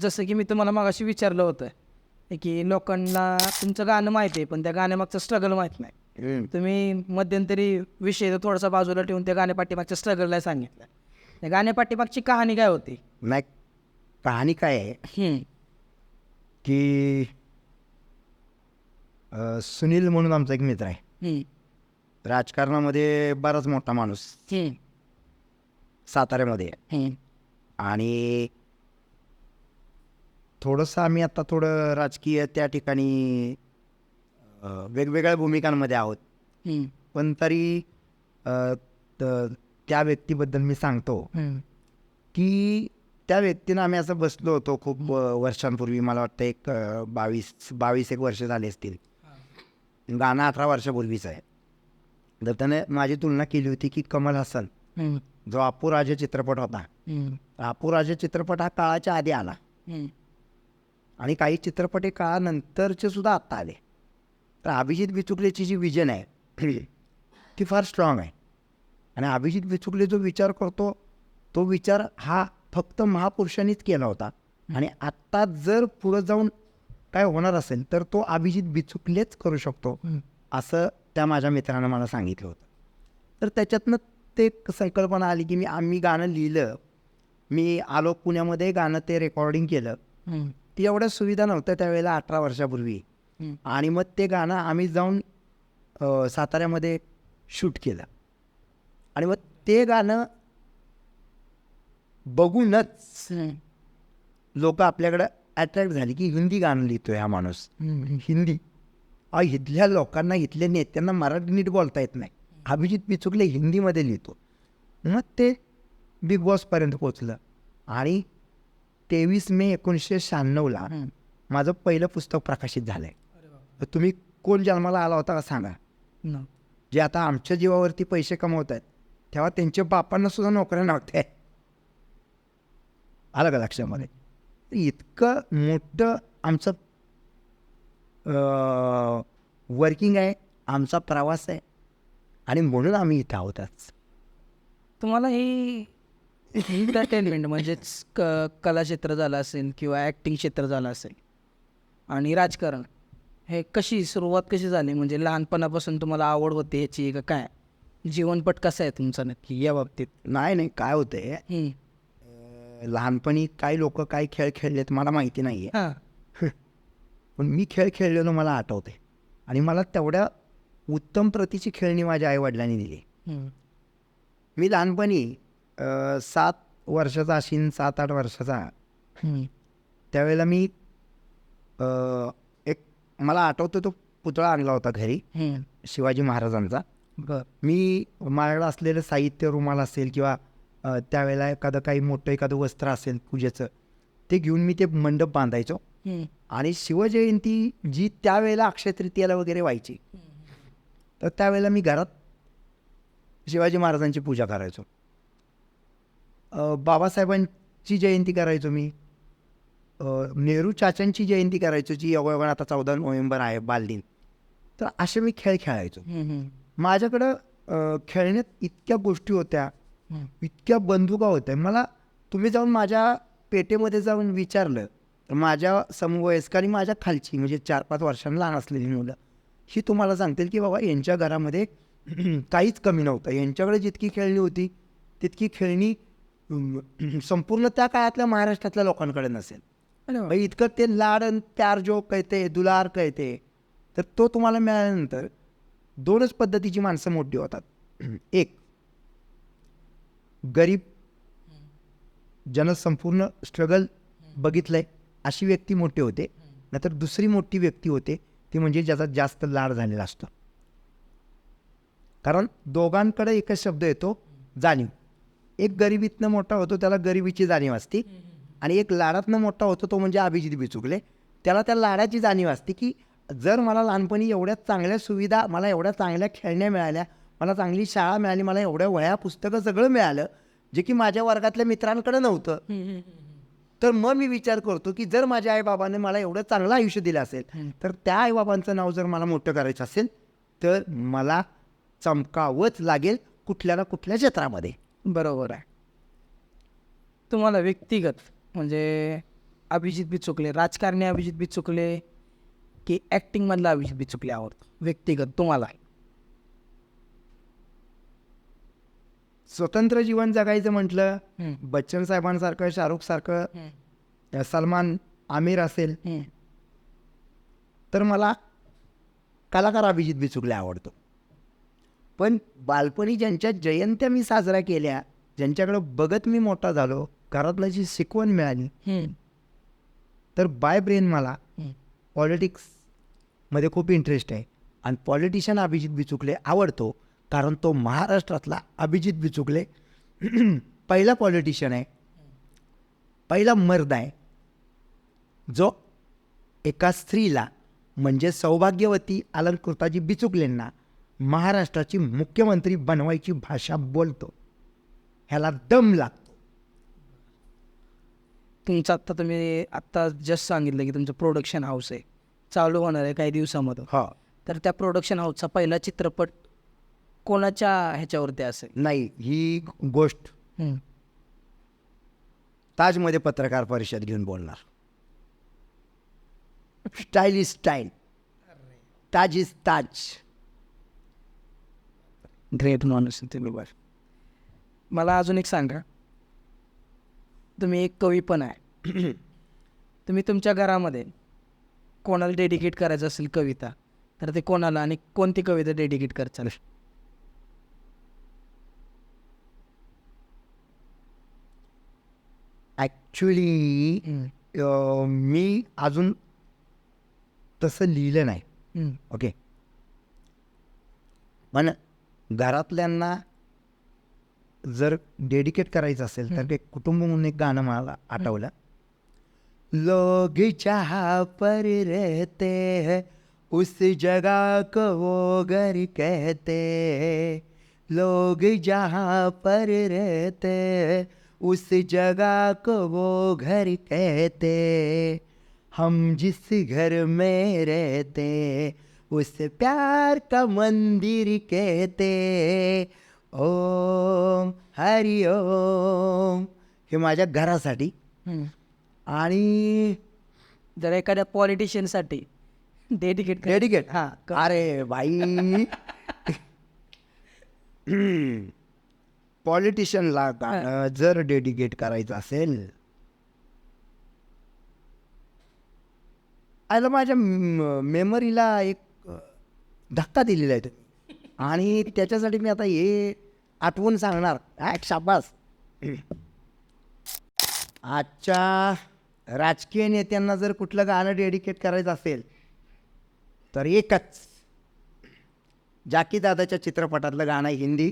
जसं की मी तुम्हाला मागाशी विचारलं होतं की लोकांना तुमचं गाणं माहिती आहे पण त्या गाण्यामागचं स्ट्रगल माहीत नाही. तुम्ही मध्यंतरी विषय थोडासा बाजूला ठेवून त्या गाण्या पाठीमागच्या स्ट्रगलला सांगितलं. त्या गाण्या पाठीमागची कहाणी काय होती? नाही कहाणी काय आहे? की अ, सुनील म्हणून आमचा एक मित्र आहे. राजकारणामध्ये बराच मोठा माणूस. साताऱ्यामध्ये आहे. आणि थोडंसं आम्ही आता थोडं राजकीय त्या ठिकाणी वेगवेगळ्या भूमिकांमध्ये आहोत. पण तरी त्या व्यक्तीबद्दल मी सांगतो. की त्या व्यक्तीनं आम्ही असं बसलो होतो खूप वर्षांपूर्वी. मला वाटतं एक बावीस बावीस एक वर्ष झाले असतील. गाणं अठरा वर्षापूर्वीचं आहे. तर त्याने माझी तुलना केली होती की कमल हसन जो आपू राजा चित्रपट होता. आपू राजा चित्रपट हा काळाच्या आधी आला. आणि काही चित्रपट हे काळानंतरचे सुद्धा आत्ता आले. तर अभिजित बिचुकलेची जी विजन आहे ती फार स्ट्रॉंग आहे. आणि अभिजित बिचुकले जो विचार करतो तो विचार हा फक्त महापुरुषांनीच केला होता. आणि आत्ता जर पुढं जाऊन काय होणार असेल तर तो अभिजित बिचुकलेच करू शकतो. असं त्या माझ्या मित्रानं मला सांगितलं होतं. तर त्याच्यातनं ते एक संकल्पना आली की मी आम्ही गाणं लिहिलं. मी आलो पुण्यामध्ये गाणं ते रेकॉर्डिंग केलं. ती एवढ्या सुविधा नव्हत्या त्यावेळेला अठरा वर्षापूर्वी. आणि मग ते गाणं आम्ही जाऊन साताऱ्यामध्ये शूट केलं. आणि मग ते गाणं बघूनच लोक आपल्याकडं अट्रॅक्ट झाली की हिंदी गाणं लिहितोय हा माणूस. हिंदी. इथल्या लोकांना इथल्या नेत्यांना मराठी नीट बोलता येत नाही. अभिजित पिचुकले हिंदीमध्ये लिहितो. मग ते बिग बॉसपर्यंत पोचलं. आणि तेवीस मे एकोणीसशे शहाण्णवला. माझं पहिलं पुस्तक प्रकाशित झालं आहे तुम्ही कोण जन्माला आला होता का सांगा. जे आता आमच्या जीवावरती पैसे कमवत आहेत तेव्हा त्यांच्या बापांना सुद्धा नोकऱ्या नव्हत्या. आलं का लक्षामध्ये? इतकं मोठं आमचं वर्किंग आहे आमचा प्रवास आहे आणि म्हणून आम्ही इथं आहोत आज तुम्हाला ही एंटरटेनमेंट म्हणजेच क कला क्षेत्र झालं असेल किंवा ॲक्टिंग क्षेत्र झालं असेल. आणि राजकारण हे कशी सुरुवात कशी झाली? म्हणजे लहानपणापासून तुम्हाला आवड होते याची का काय? जीवनपट कसा आहे तुमचा नक्की या बाबतीत? नाही नाही काय. अं, लहानपणी काही लोक काय खेळ खेळलेत मला माहिती नाही आहे हां. पण मी खेळ खेळलेलो मला आठवते. आणि मला तेवढ्या उत्तम प्रतीची खेळणी माझ्या आईवडिलांनी दिली. मी लहानपणी अ, सात वर्षाचा असीन सात आठ वर्षाचा हम्म. त्यावेळेला मी अ, एक मला आठवतो तो पुतळा आणला होता घरी हम्म. शिवाजी महाराजांचा बर मी माझ्याकडं असलेलं साहित्य रुमाल असेल किंवा अ, त्यावेळेला एखादं काही मोठं एखादं वस्त्र असेल पूजेचं ते घेऊन मी ते मंडप बांधायचो हम्म. आणि शिवजयंती जी त्यावेळेला अक्षय तृतीयाला वगैरे व्हायची तर त्यावेळेला मी घरात शिवाजी महाराजांची पूजा करायचो बाबासाहेबांची जयंती करायचो मी. नेहरू चाचांची जयंती करायचो जी योगायोगाने आता चौदा नोव्हेंबर आहे बालदिन. तर असे मी खेळ खेळायचो. माझ्याकडं खेळण्यात इतक्या गोष्टी होत्या. इतक्या बंदुका होत्या. मला तुम्ही जाऊन माझ्या पेटेमध्ये जाऊन विचारलं तर माझ्या समवयस्क आणि माझ्या खालची म्हणजे चार पाच वर्षांना लहान असलेली मुलं ही तुम्हाला सांगतील की बाबा यांच्या घरामध्ये काहीच कमी नव्हतं. यांच्याकडे जितकी खेळणी होती तितकी खेळणी संपूर्ण त्या काळातल्या महाराष्ट्रातल्या लोकांकडे नसेल. मग इतकं ते लाड आणि प्यार जो कळते दुलार कळते तर तो तुम्हाला मिळाल्यानंतर दोनच पद्धतीची माणसं मोठी होतात. एक गरीब ज्यानं संपूर्ण स्ट्रगल बघितलंय अशी व्यक्ती मोठी होते. नाहीतर दुसरी मोठी व्यक्ती होते ती म्हणजे ज्याचा जास्त लाड झालेला असतो. कारण दोघांकडे एकच शब्द येतो जाणीव. एक गरिबीतनं मोठा होतो त्याला गरिबीची जाणीव असते. आणि एक लाडातनं मोठा होतो तो म्हणजे अभिजित बिचुकले. त्याला त्या लाडाची जाणीव असते की जर मला लहानपणी एवढ्या चांगल्या सुविधा मला एवढ्या चांगल्या खेळण्या मिळाल्या मला चांगली शाळा मिळाली मला एवढ्या वह्या पुस्तकं सगळं मिळालं जे की माझ्या वर्गातल्या मित्रांकडे नव्हतं. तर मग मी विचार करतो की जर माझ्या आईबाबाने मला एवढं चांगलं आयुष्य दिलं असेल तर त्या आईबाबांचं नाव जर मला मोठं करायचं असेल तर मला चमकावंच लागेल कुठल्या ना कुठल्या क्षेत्रामध्ये. बरोबर आहे. तुम्हाला व्यक्तिगत म्हणजे अभिजित बिचुकले राजकारणी अभिजित बिचुकले की ॲक्टिंगमधला अभिजित बिचुकले आवडतो व्यक्तिगत तुम्हाला. स्वतंत्र जीवन जगायचं म्हटलं. बच्चन साहेबांसारखं शाहरुख सारखं सलमान आमिर असेल. तर मला कलाकार अभिजित बिचुकले आवडतो. पण बालपणी ज्यांच्या जयंत्या मी साजऱ्या केल्या ज्यांच्याकडं बघत मी मोठा झालो घरातलं जी शिकवण मिळाली. तर बाय ब्रेन मला हम्म. पॉलिटिक्समध्ये खूप इंटरेस्ट आहे आणि पॉलिटिशियन अभिजित बिचुकले आवडतो कारण तो महाराष्ट्रातला अभिजित बिचुकले पहिला पॉलिटिशियन आहे पहिला मर्द आहे जो एका स्त्रीला म्हणजे सौभाग्यवती अलंकृताजी बिचुकलेंना महाराष्ट्राची मुख्यमंत्री बनवायची भाषा बोलतो. ह्याला दम लागतो. तुमचं आत्ता तुम्ही आत्ता जस्ट सांगितलं की तुमचं प्रोडक्शन हाऊस आहे. चालू होणार आहे काही दिवसामध्ये हो. तर त्या प्रोडक्शन हाऊसचा पहिला चित्रपट कोणाच्या ह्याच्यावरती असेल? नाही ही गोष्ट हम्म. ताजमध्ये पत्रकार परिषद घेऊन बोलणार. Style is style. Taj is Taj. Great आहे तुम्ही बरं मला अजून एक सांगा. तुम्ही एक कवी पण आहे. तुम्ही तुमच्या घरामध्ये कोणाला डेडिकेट करायचं असेल कविता तर ते कोणाला आणि कोणती कविता डेडिकेट करचाल ॲक्च्युली मी अजून तसं लिहिलं नाही. ओके पण घरातल्यांना जर डेडिकेट करायचं असेल तर ते कुटुंब म्हणून एक गाणं मला आठवलं. लोग जहाँ पर रहते हैं उस जगह को वो घर कहते हैं. लोग जहाँ पर रहते हैं उस जगह को वो घर कहते हम जिस घर में रहते उस प्यार का मंदिर कहते. ओम हरि ओम. हे माझ्या घरासाठी. आणि जर एखाद्या पॉलिटिशियनसाठी डेडिकेट डेडिकेट हां अरे भाई पॉलिटिशियनला गाणं जर डेडिकेट करायचं असेल? आयला माझ्या मेमरीला एक धक्का दिलेला आहे. तुम्ही आणि त्याच्यासाठी मी आता हे आठवून सांगणार. ॲट शाबास. आजच्या राजकीय नेत्यांना जर कुठलं गाणं डेडिकेट करायचं असेल तर एकच जाकी दादाच्या चित्रपटातलं गाणं आहे हिंदी.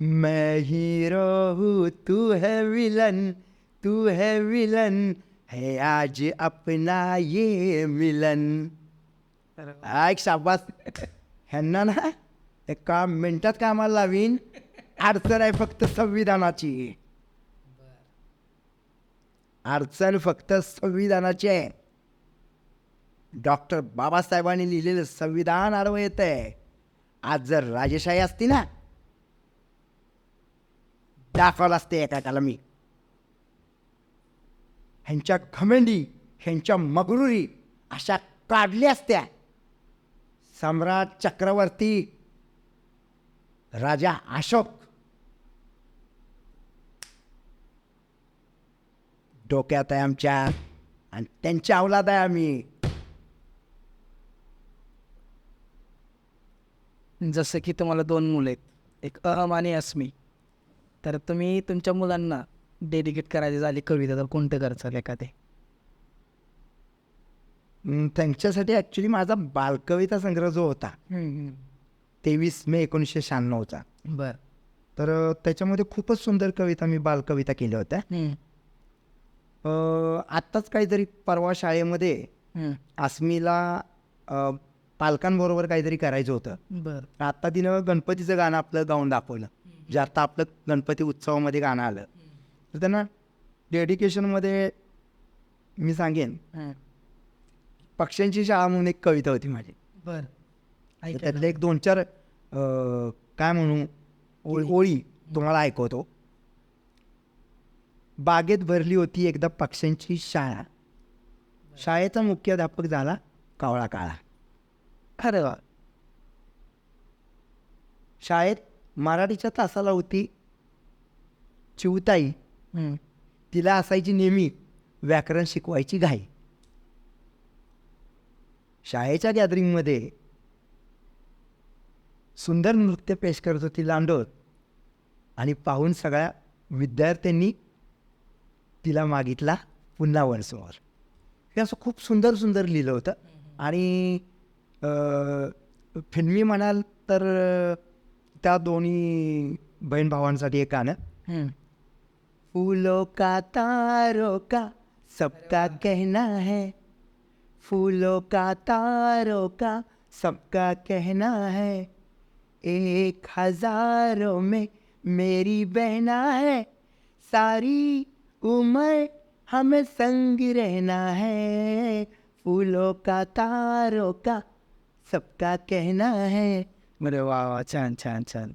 मैं हीरो हूँ तू है विलन तू है विलन है आज अपना ये मिलन. ऐक शाबास. ह्यांना ना एका मिनटात कामाला लावीन. अडचण आहे फक्त संविधानाची. अडचण फक्त संविधानाची आहे. डॉक्टर बाबासाहेबांनी लिहिलेलं संविधान आडवं येत आहे आज जर राजेशाही असती ना दाखवलं असते एकाला मी. ह्यांच्या घमेंडी ह्यांच्या मगरुरी अशा काढल्या असत्या. सम्राट चक्रवर्ती राजा अशोक डोक्यात आहे आमच्या आणि त्यांच्या अवलाद आहे आम्ही. जसं की तुम्हाला दोन मुलं आहेत. एक अहम आणि अस्मी. तर तुम्ही तुमच्या मुलांना डेडिकेट करायचे झाली कविता तर कोणतं करचाल एखादे? त्यांच्यासाठी ॲक्च्युली माझा बालकविता संग्रह जो होता तेवीस मे एकोणीसशे शहाण्णवचा बर. तर अ, त्याच्यामध्ये खूपच सुंदर कविता मी बालकविता केल्या होत्या. अ, आत्ताच काहीतरी परवा शाळेमध्ये आसमीला अ, पालकांबरोबर काहीतरी करायचं होतं. बर. आत्ता तिनं गणपतीचं गाणं आपलं गाऊन दाखवलं. जे आत्ता आपलं गणपती उत्सवामध्ये गाणं आलं. तर त्यांना डेडिकेशनमध्ये मी सांगेन. पक्ष्यांची शाळा म्हणून एक कविता होती माझी. बर. तर त्यातले एक दोन चार अ, काय म्हणू? ओळी ओळी तुम्हाला ऐकवतो. बागेत भरली होती एकदा पक्ष्यांची शाळा. शाळेचा मुख्याध्यापक झाला कावळा काळा. अरे वा. शाळेत मराठीच्या तासाला होती चिवताई हम्म. तिला असायची नेहमी व्याकरण शिकवायची घाई. शाळेच्या गॅदरिंगमध्ये सुंदर नृत्य पेश करत होती लांडोर आणि पाहून सगळ्या विद्यार्थ्यांनी तिला मागितला पुन्हा वर्षभर हे असं खूप सुंदर सुंदर लिहिलं होतं. आणि फिल्मी म्हणाल तर त्या दोन्ही बहीण भावांसाठी एक गाणं. फूलों का तारों का सबका कहना है फूलों का, तारों का सबका कहना है। एक हज़ारों में मेरी बहना है। सारी उम्र हमें संग रहना है। फूलों का, तारों का सबका कहना है। अरे वा वा छान छान छान।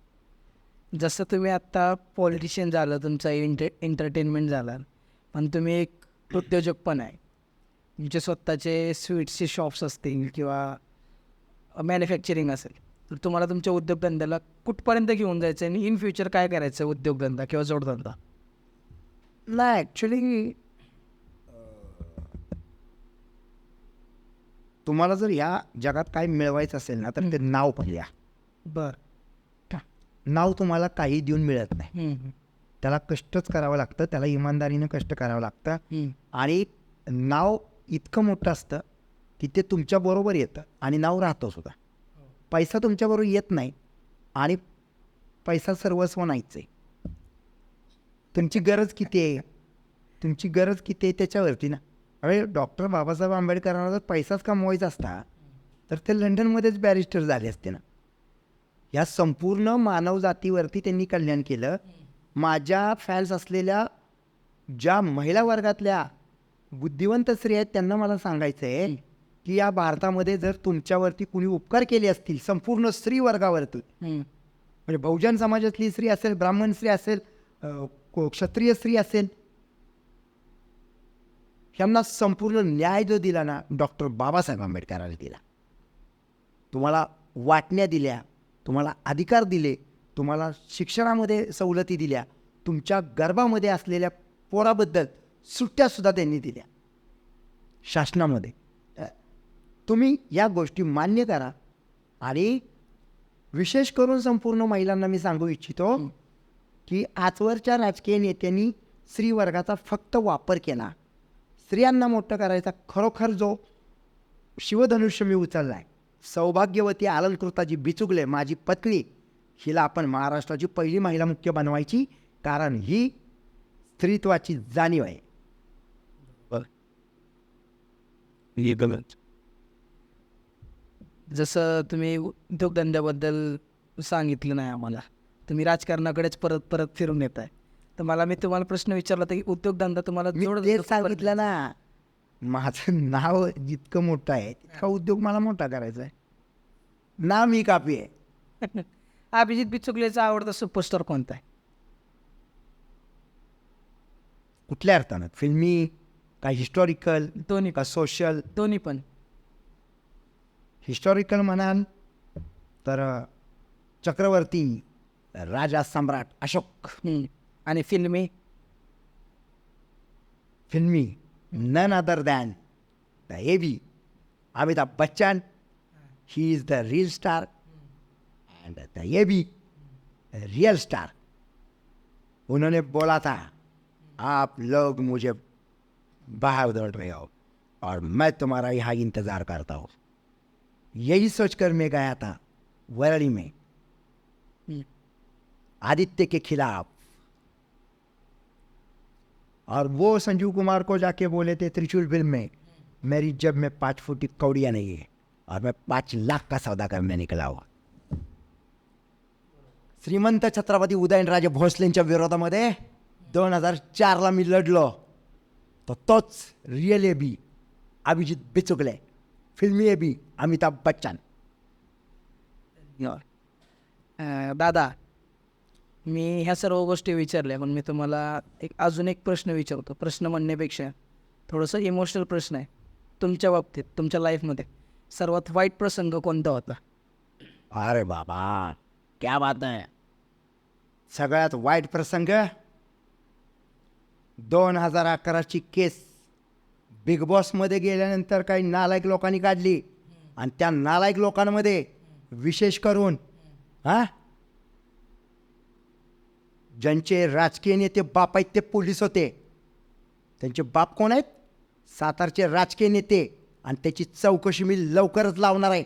जसं तुम्ही आत्ता पॉलिटिशियन झालं, तुमचा इंटर एंटरटेनमेंट झाला. पण तुम्ही एक उद्योजक पण आहे. तुमचे स्वतःचे स्वीट्सचे शॉप्स असतील किंवा मॅन्युफॅक्चरिंग असेल तर तुम्हाला तुमच्या उद्योगधंद्याला कुठपर्यंत घेऊन जायचं आणि इन फ्युचर काय करायचं उद्योगधंदा किंवा जोडधंदा? नाही ॲक्च्युली तुम्हाला जर या जगात काय मिळवायचं असेल ना तर ते नाव पण लिहा बरं नाव तुम्हाला काही देऊन मिळत नाही. त्याला कष्टच करावं लागतं त्याला इमानदारीनं कष्ट करावं लागतं. आणि नाव इतकं मोठं असतं की ते तुमच्याबरोबर येतं आणि नाव राहतं सुद्धा. पैसा तुमच्याबरोबर येत नाही आणि पैसा सर्वस्व नाहीच आहे. तुमची गरज किती आहे? तुमची गरज किती आहे त्याच्यावरती ना. अरे डॉक्टर बाबासाहेब आंबेडकरांना जर पैसाच कमवायचा असता तर ते लंडनमध्येच बॅरिस्टर झाले असते ना. या संपूर्ण मानवजातीवरती त्यांनी कल्याण केलं. माझ्या फॅन्स असलेल्या ज्या महिला वर्गातल्या बुद्धिवंत स्त्री आहेत त्यांना मला सांगायचं आहे की या भारतामध्ये जर तुमच्यावरती कुणी उपकार केले असतील संपूर्ण स्त्री वर्गावरती. म्हणजे बहुजन समाजातली स्त्री असेल ब्राह्मण स्त्री असेल क्षत्रिय स्त्री असेल ह्यांना संपूर्ण न्याय जो दिला ना डॉक्टर बाबासाहेब आंबेडकरांनी दिला तुम्हाला वाटण्या दिल्या तुम्हाला अधिकार दिले तुम्हाला शिक्षणामध्ये सवलती दिल्या तुमच्या गर्भामध्ये असलेल्या पोराबद्दल सुट्ट्यासुद्धा त्यांनी दिल्या. शासनामध्ये. तुम्ही या गोष्टी मान्य करा. आणि विशेष करून संपूर्ण महिलांना मी सांगू इच्छितो की आजवरच्या राजकीय नेत्यांनी स्त्री वर्गाचा फक्त वापर केला. स्त्रियांना मोठं करायचा खरोखर जो शिवधनुष्य मी उचलला आहे सौभाग्यवती अलंकृताजी बिचुकले माझी पत्नी हिला आपण महाराष्ट्राची पहिली महिला मुख्य बनवायची कारण ही स्त्रीत्वाची जाणीव आहे. जसं तुम्ही उद्योगधंद्याबद्दल सांगितलं नाही आम्हाला तुम्ही राजकारणाकडेच परत परत फिरून येत आहे तर मला मी तुम्हाला प्रश्न विचारला होता की उद्योगधंदा तुम्हाला सांगितलं ना माझं नाव जितकं मोठं आहे तितका उद्योग मला मोठा करायचा आहे. ना मी कापी आहे. अभिजित बिचुकलेचा आवडता सुपरस्टार कोणता आहे? कुठल्या अर्थानं? फिल्मी का हिस्टॉरिकल दोन्ही का सोशल दोन्ही पण. हिस्टॉरिकल म्हणाल तर चक्रवर्ती राजा सम्राट अशोक. आणि फिल्मी? फिल्मी none other than the AB Amitabh Bachchan. He is the real star and the AB real star उन्होंने बोला था आप लोग मुझे बाहर दौड़ रहे हो और मैं तुम्हारा यहाँ इंतज़ार करता हूँ। यही सोचकर मैं गया था वरली में. आदित्य के खिलाफ। और वो संजीव कुमार को जाके बोले थे, त्रिशूल फ़िल्म में मेरी जब में पाँच फुट की कौड़ियाँ नहीं है और मैं पाँच लाख का सौदा करने निकला हुआ श्रीमंत छत्रपति उदयन छत्रपती उदयनराजे भोसलेंच्या विरोधामध्ये दोन हज़ार चारला मी लढलो. तर तोच रिअल एबी अभिजित बिचुकले फिल्मी एबी अमिताभ बच्चन. दादा मी ह्या सर्व गोष्टी विचारल्या पण मी तुम्हाला एक अजून एक प्रश्न विचारतो. प्रश्न म्हणण्यापेक्षा थोडंसं इमोशनल प्रश्न आहे. तुमच्या बाबतीत तुमच्या लाईफमध्ये सर्वात वाईट प्रसंग कोणता होता? अरे बाबा क्या बात आहे. सगळ्यात वाईट प्रसंग? दोन हजार अकराची केस बिग बॉसमध्ये गेल्यानंतर काही नालायक लोकांनी काढली. आणि त्या नालायक लोकांमध्ये विशेष करून हा? ज्यांचे राजकीय नेते बाप आहेत ते पोलीस होते. त्यांचे बाप कोण आहेत? सातारचे राजकीय नेते. आणि त्याची चौकशी मी लवकरच लावणार आहे.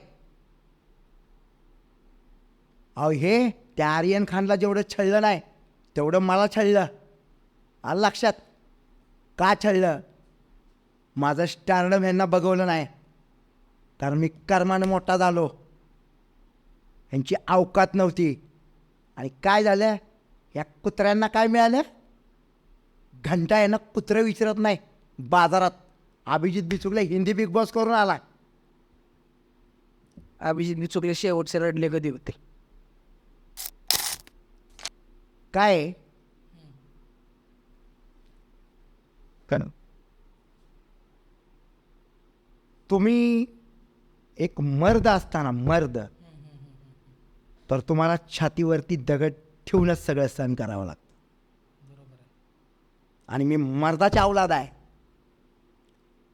अहो हे त्या आर्यन खानला जेवढं छळलं नाही तेवढं मला छळलं. आलं लक्षात. का छळलं? माझं स्टारडम यांना बघवलं नाही. कारण मी कर्मानं मोठा झालो. यांची अवकात नव्हती. आणि काय झालं? या कुत्र्यांना काय मिळालं? घंटा यांना कुत्रं विचारत नाही. बाजारात. अभिजित बिचुकले हिंदी बिग बॉस करून आला. अभिजित मी चुकले शेवटचे रडले कधी होते? काय? आहे? तुम्ही एक मर्द असताना मर्द तर तुम्हाला छातीवरती दगड ठेवूनच सगळं सहन करावं लागतं. आणि मी मर्दाच्या अवलाद आहे.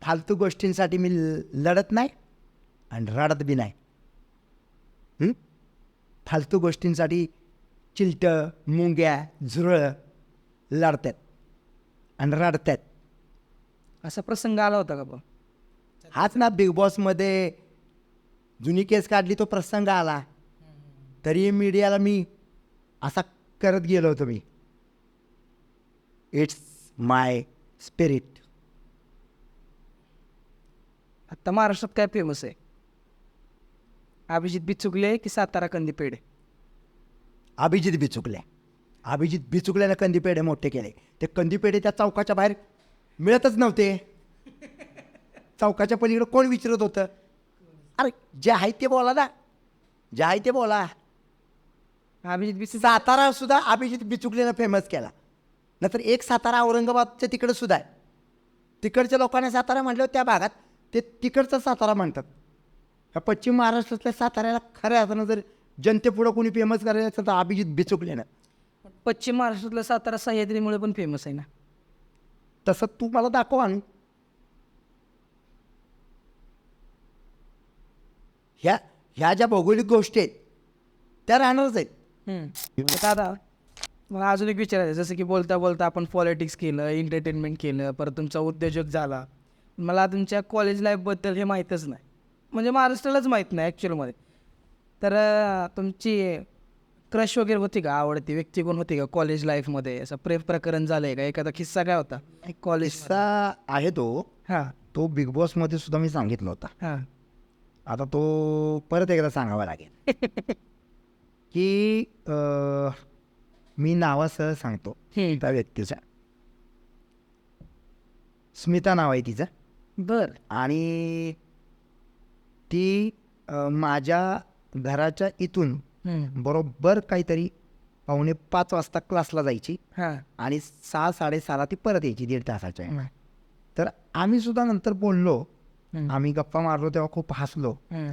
फालतू गोष्टींसाठी मी लढत नाही आणि रडत बी नाही. फालतू गोष्टींसाठी चिलटं मुंग्या झुरळं लढतात आणि रडतात. असा प्रसंग आला होता का पण हाच ना बिग बॉसमध्ये जुनी केस काढली तो प्रसंग आला. तरी मीडियाला मी असा करत गेलो होतो मी. इट्स माय स्पिरिट आत्ता महाराष्ट्रात काय फेमस आहे? अभिजित बिचुकले की सातारा कंदी पेढे अभिजित बिचुकल्या अभिजित बिचुकल्यानं कंदीपेढे मोठे केले. ते कंदीपेढे त्या चौकाच्या बाहेर मिळतच नव्हते. चौकाच्या पलीकडे कोण विचारत होतं? अरे जे आहे ते बोला ना. जे आहे ते बोला. अभिजित बिचुक सातारा सुद्धा अभिजित बिचुकलेनं फेमस केला. नंतर एक सातारा औरंगाबादच्या तिकडं सुद्धा आहे. तिकडच्या लोकांना सातारा म्हटलं त्या भागात ते तिकडचा सातारा म्हणतात. ह्या पश्चिम महाराष्ट्रातल्या साताऱ्याला खऱ्या अर्थानं जर जनतेपुढं कोणी फेमस करायचं तर अभिजित बिचुकलेनं. पश्चिम महाराष्ट्रातलं सातारा सह्याद्रीमुळे पण फेमस आहे ना. तसं तू मला दाखव आणि. ह्या ह्या ज्या भौगोलिक गोष्टी आहेत त्या राहणारच आहेत. दादा मला अजून एक विचारायचं आहे. जसं की बोलता बोलता आपण पॉलिटिक्स केलं एंटरटेनमेंट केलं परत तुमचा उद्योजक झाला. मला तुमच्या कॉलेज लाईफबद्दल हे माहीतच नाही. म्हणजे महाराष्ट्रालाच माहीत नाही ॲक्च्युअलमध्ये तर अं, तुमची क्रश वगैरे होती का? आवडती व्यक्ती कोण होती का कॉलेज लाईफमध्ये असं प्रेम प्रकरण झालं आहे का? एखादा किस्सा काय होता? कॉलेज किस्सा आहे तो. हां. तो बिग बॉसमध्ये सुद्धा मी सांगितलं होता. हां. आता तो परत एकदा सांगावा लागेल. की अं, मी नावासह सांगतो. त्या व्यक्तीचा. स्मिता नाव आहे तिचं. बरं. आणि ती अं, माझ्या घराच्या इथून हम्म. बरोबर काहीतरी पावणे पाच वाजता क्लासला जायची हां आणि सहा साडेसहाला ती परत यायची दीड तासाच्या हम्म. तर आम्ही सुद्धा नंतर बोललो हम्म. आम्ही गप्पा मारलो तेव्हा खूप हसलो हम्म.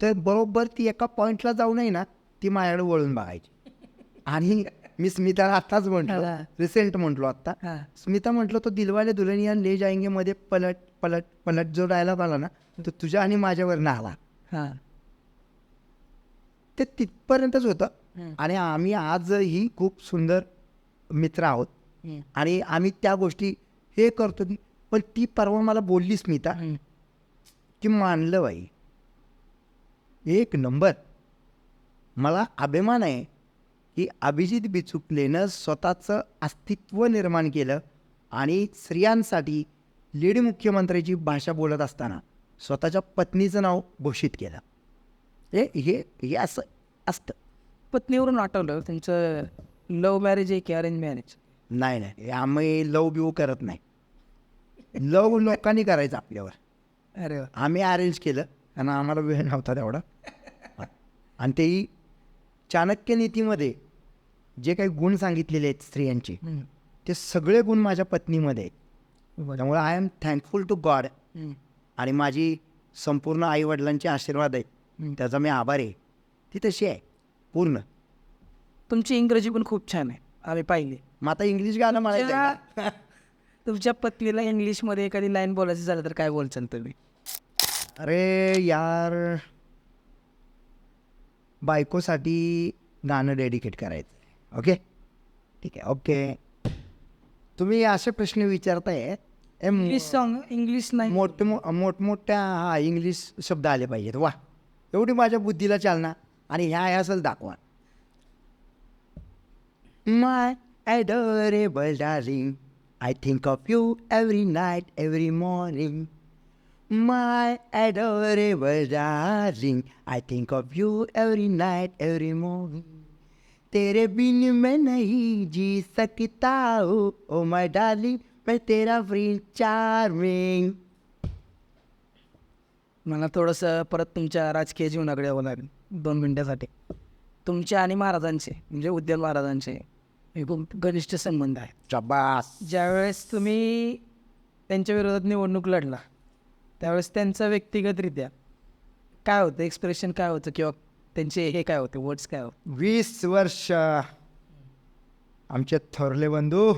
तर बरोबर ती एका पॉईंटला जाऊनही ना ती माझ्याकडे वळून बघायची आणि मी स्मिताला आत्ताच म्हटलो हा. रिसेंट म्हटलो आत्ता हां स्मिता म्हटलं तो दिलवाले दुल्हनिया ले जाएंगे मध्ये पलट पलट पलट जो डायलॉग आला ना तो तुझ्या आणि माझ्यावर आला हां ते तिथपर्यंतच होतं. आणि आम्ही आजही खूप सुंदर मित्र आहोत. आणि आम्ही त्या गोष्टी हे करतो पण ती परवा मला बोलली स्मिता. की मानलं बाई एक नंबर मला अभिमान आहे की अभिजित बिचुकलेनं स्वतःचं अस्तित्व निर्माण केलं आणि स्त्रियांसाठी लेडी मुख्यमंत्र्याची भाषा बोलत असताना स्वतःच्या पत्नीचं नाव घोषित केलं हे हे हे असं असतं. पत्नीवरून आठवलं तुमचं लव्ह मॅरेज आहे की अरेंज मॅरेज नाही. नाही आम्ही लव बिव करत नाही. लव लोकांनी करायचं आपल्यावर. अरे वा. आम्ही अरेंज केलं आणि आम्हाला वेळ नव्हता तेवढा. आणि तेही चाणक्य नीतीमध्ये जे काही गुण सांगितलेले आहेत स्त्रियांचे हम्म. ते सगळे गुण माझ्या पत्नीमध्ये आहेत. त्यामुळे I am thankful to God hmm. आणि माझी संपूर्ण आईवडिलांचे आशीर्वाद आहेत. त्याचा मी आभार आहे. ती तशी आहे पूर्ण. तुमची इंग्रजी पण खूप छान आहे. आम्ही पाहिली. मग आता इंग्लिश गाणं म्हणायचं आहे का? तुमच्या पत्नीला इंग्लिशमध्ये एखादी लाईन बोलायचं झालं तर काय बोलचाल तुम्ही? अरे यार बायकोसाठी गाणं डेडिकेट करायचं ओके ठीक आहे ओके तुम्ही असे प्रश्न विचारताय एम- इंग्लिश सॉन्ग इंग्लिश नाही. मोठ मोठमोठ्या हा इंग्लिश शब्द आले पाहिजेत. वा. एवढी माझ्या बुद्धीला चालना. आणि ह्या ह्या असेल दाखवा my adorable darling I think of you every night every morning my adorable darling I think of you every night every morning तेरे बिन मैं नहीं जी सकता हूँ ओ माय डार्लिंग मैं तेरा फ्री चार्मिंग मला थोडंसं परत तुमच्या राजकीय जीवनाकडे यावं लागेल दोन मिनिटासाठी. तुमचे आणि महाराजांचे म्हणजे उद्यान महाराजांचे हे खूप घनिष्ठ संबंध आहेत. शबास. ज्यावेळेस तुम्ही त्यांच्या विरोधात निवडणूक लढला त्यावेळेस त्यांचं व्यक्तिगतरित्या काय होतं? एक्सप्रेशन काय होतं? किंवा त्यांचे हे काय होते? वर्ड्स काय होते? वीस वर्ष आमचे थोरले बंधू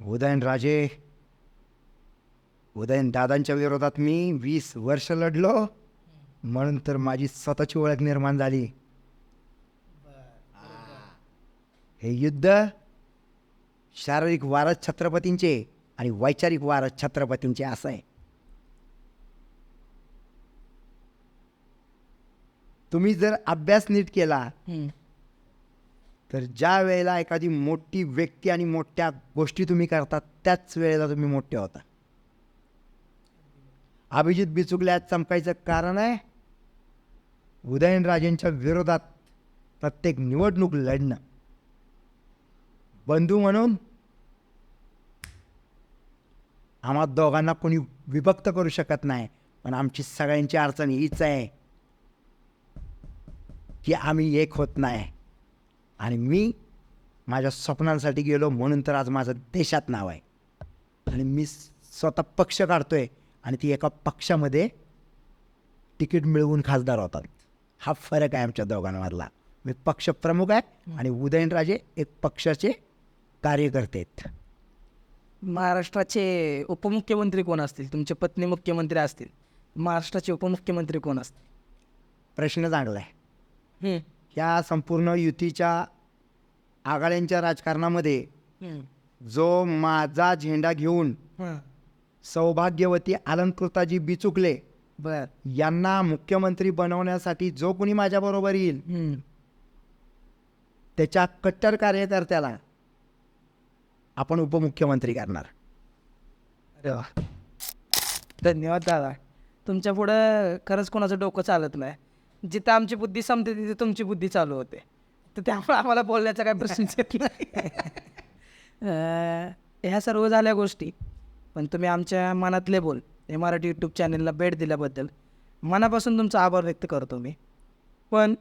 उदयनराजे उदयन दादांच्या विरोधात मी वीस वर्ष लढलो. म्हणून तर माझी स्वतःची ओळख निर्माण झाली. हे युद्ध शारीरिक वारस छत्रपतींचे आणि वैचारिक वारस छत्रपतींचे असं आहे. तुम्ही जर अभ्यास नीट केला. तर ज्या वेळेला एखादी मोठी व्यक्ती आणि मोठ्या गोष्टी तुम्ही करतात त्याच वेळेला तुम्ही मोठे होता. अभिजित बिचुकल्यात चमकायचं कारण आहे उदयनराजेंच्या विरोधात प्रत्येक निवडणूक लढणं. बंधू म्हणून आम्हा दोघांना कोणी विभक्त करू शकत नाही पण आमची सगळ्यांची अडचण हीच आहे की आम्ही एक होत नाही. आणि मी माझ्या स्वप्नांसाठी गेलो म्हणून तर आज माझं देशात नाव आहे. आणि मी स्वतः पक्ष काढतोय आणि ती एका पक्षामध्ये तिकीट मिळवून खासदार होतात. हा फरक आहे आमच्या दोघांमधला. मी पक्ष प्रमुख आहे आणि उदयनराजे एक पक्षाचे कार्यकर्ते आहेत. महाराष्ट्राचे उपमुख्यमंत्री कोण असतील? तुमचे पत्नी मुख्यमंत्री असतील. महाराष्ट्राचे उपमुख्यमंत्री कोण असतील? प्रश्न चांगला आहे. हम्म. या संपूर्ण युतीच्या आघाड्यांच्या राजकारणामध्ये. जो माझा झेंडा घेऊन. सौभाग्यवती अलंकृताजी बिचुकले. बर यांना मुख्यमंत्री बनवण्यासाठी जो कोणी माझ्याबरोबर येईल. त्याच्या कट्टर कार्यकर्त्याला आपण उपमुख्यमंत्री करणार. अरे वा. धन्यवाद दादा. तुमच्या पुढं खरंच कोणाचं डोकं चालत नाही. जिथं आमची बुद्धी संपते तिथे तुमची बुद्धी चालू होते. तर त्यामुळे आम्हाला बोलण्याचा काही प्रश्नच येत नाही. ह्या सर्व झाल्या गोष्टी. पण तुम्ही आमच्या मनातले बोल. हे मराठी यूट्यूब चॅनलला भेट दिल्याबद्दल मनापासून तुमचा आभार व्यक्त करतो मी. पण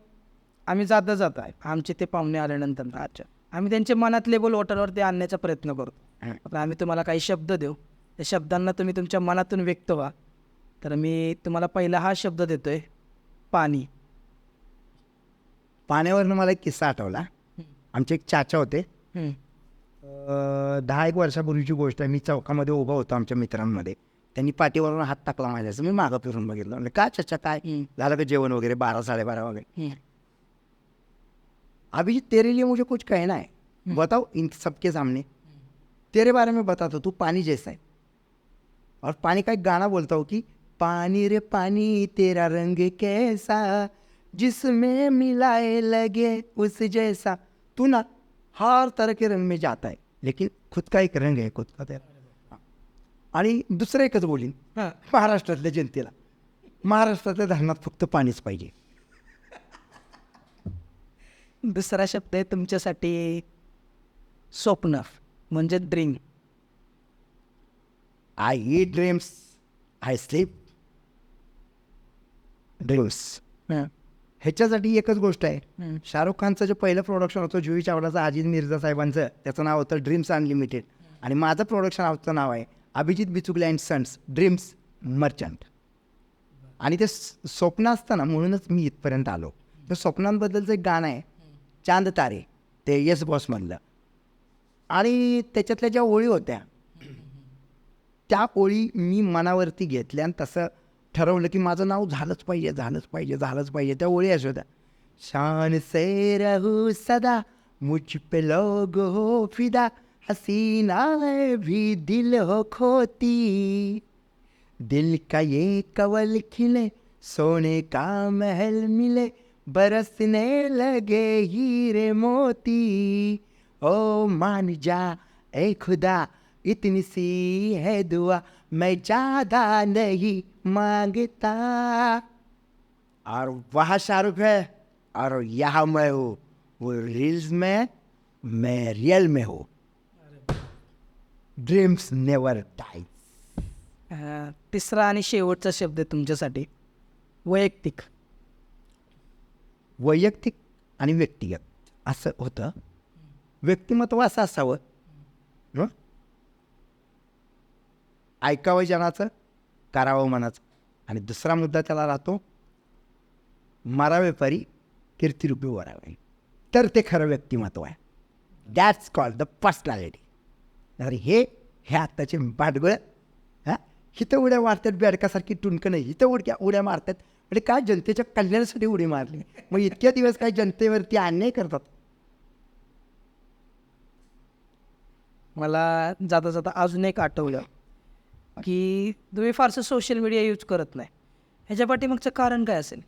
आम्ही जाता जात आहे आमचे ते पाहुणे आल्यानंतर अच्छा आम्ही त्यांचे मनातले बोल वॉटरवरती आणण्याचा प्रयत्न करतो. आता आम्ही तुम्हाला काही शब्द देऊ. त्या शब्दांना तुम्ही तुमच्या मनातून व्यक्त व्हा. तर मी तुम्हाला पहिला हा शब्द देतोय पाणी. पाण्यावरनं मला एक किस्सा आठवला. आमचे एक चाचा होते. दहा एक वर्षापूर्वीची गोष्ट आहे. मी चौकामध्ये उभा होतो आमच्या मित्रांमध्ये. त्यांनी पाठीवरून हात टाकला माझ्याचं मी मागं फिरून बघितलं. म्हणलं का चाचा काय. झालं का जेवण वगैरे? बारा साडेबारा वगैरे. हम्म. अभी तेरे लिए मुझे कुछ कहना है. बताओ इन सबके सामने. तेरे बारे में बताता हूँ तू पानी जैसा है. और पानी का एक गाना बोलता हूँ कि पानी रे पानी तेरा रंग कैसा? जिसमें मिलाए लगे उस जैसा. तू ना हर तरह के रंग में जाता है लेकिन खुद का एक रंग है खुद का तेरा। आणि दुसरं एकच बोलीन महाराष्ट्रातल्या जनतेला महाराष्ट्रातल्या धरणात फक्त पाणीच पाहिजे. दुसरा शब्द आहे तुमच्यासाठी स्वप्न म्हणजे dream I eat dreams. I sleep dreams. ह्याच्यासाठी एकच गोष्ट आहे. शाहरुख खानचं जे पहिलं प्रोडक्शन होतं जुही चावलाचं अजित मिर्झा साहेबांचं त्याचं नाव होतं ड्रीम्स अनलिमिटेड आणि माझं प्रोडक्शन हाऊसचं नाव आहे Abhijit Bichukale and sons dreams merchant आणि ते स्वप्न असतं ना म्हणूनच मी इथपर्यंत आलो. तर स्वप्नांबद्दलचं एक गाणं आहे चांद तारे ते येस बॉसमधलं आणि त्याच्यातल्या ज्या ओळी होत्या त्या ओळी मी मनावरती घेतल्या आणि तसं ठरवलं की माझं नाव झालंच पाहिजे झालंच पाहिजे झालंच पाहिजे. त्या ओळी अशा होत्या. शान से रहू सदा, मुझ पे लोग हो फिदा, हसीना है भी दिल हो खोती. दिल का ये कवल खिले, सोने का महल मिले, बरसने लगे हीरे मोती. ओ मान जा, ए खुदा, इतनी सी है दुआ मैं ज्यादा नहीं मांगता। और वहाँ शाहरुख है और यहाँ मैं हूँ। वो रील्स में मैं रियल में हूँ। ड्रीम्स नेवर अं, तिसरा आणि शेवटचा शब्द आहे तुमच्यासाठी. वैयक्तिक. वैयक्तिक आणि व्यक्तिगत. असं होतं. व्यक्तिमत्व असं असावं. हं? ऐकावं जनाचं करावं मनाचं. आणि दुसरा मुद्दा त्याला राहतो मारावे परी कीर्तिरूपी वरावे. तर ते खरं व्यक्तिमत्व आहे. दॅट्स कॉल्ड द पर्सनॅलिटी तर हे हे आत्ताचे बाटगुळ हां? हिथं उड्या मारतात बेडकासारखी टुणकं नाही. हिथं उडक्या उड्या मारतात. म्हणजे काय जनतेच्या कल्याणासाठी उडी मारली? मग इतक्या दिवस काय जनतेवरती अन्याय करतात? मला जाता जाता अजून एक आठवलं. की तुम्ही फारसं सोशल मीडिया यूज करत नाही. ह्याच्या पाठीमागचं कारण काय असेल?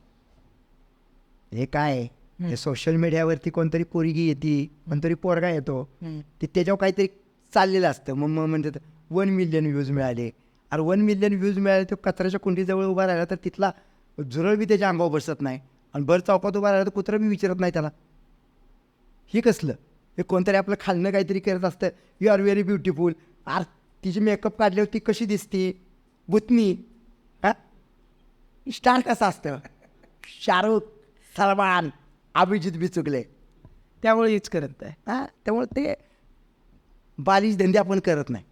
हे काय? हे सोशल मीडियावरती कोणतरी पोरगी येते कोणतरी पोरगा येतो ते त्याच्यावर काहीतरी चाललेलं असतं. मग मग म्हणतात वन मिलियन व्ह्यूज मिळाले. अरे वन मिलियन व्ह्यूज मिळाले तो कचऱ्याच्या कुंडीजवळ उभा राहिला तर तिथला झुरळ बी त्याच्या अंगावर बसत नाही. आणि भर चौकात उभा राहिला तर कुत्रा बी विचारत नाही त्याला. हे कसलं? हे कोणतरी आपलं खालनं काहीतरी करत असतं. You are very beautiful are तिची मेकअप काढल्यावर ती कशी दिसते? बुतनी हा? स्टार कसं असतं? शाहरुख सलमान अभिजित बी चुकले त्यामुळे यूज करत आहे हां त्यामुळे ते बालिश धंदे आपण करत नाही.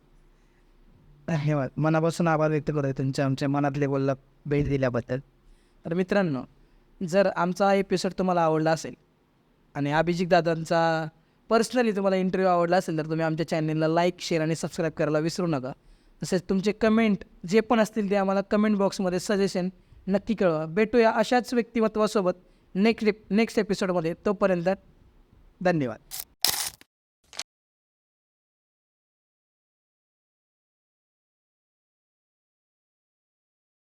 धन्यवाद मनापासून आभार व्यक्त करतो तुमच्या आमच्या मनातले बोलला भेट दिल्याबद्दल. तर मित्रांनो जर आमचा एपिसोड तुम्हाला आवडला असेल आणि अभिजित दादांचा पर्सनली तुम्हाला इंटरव्ह्यू आवडला असेल तर तुम्ही आमच्या चॅनलला लाईक शेअर आणि सबस्क्राईब करायला विसरू नका. तसेच तुमचे कमेंट जे पण असतील ते आम्हाला कमेंट बॉक्समध्ये सजेशन नक्की कळवा. भेटूया अशाच व्यक्तिमत्वासोबत नेक्स्ट नेक्स्ट एपिसोडमध्ये तोपर्यंत धन्यवाद.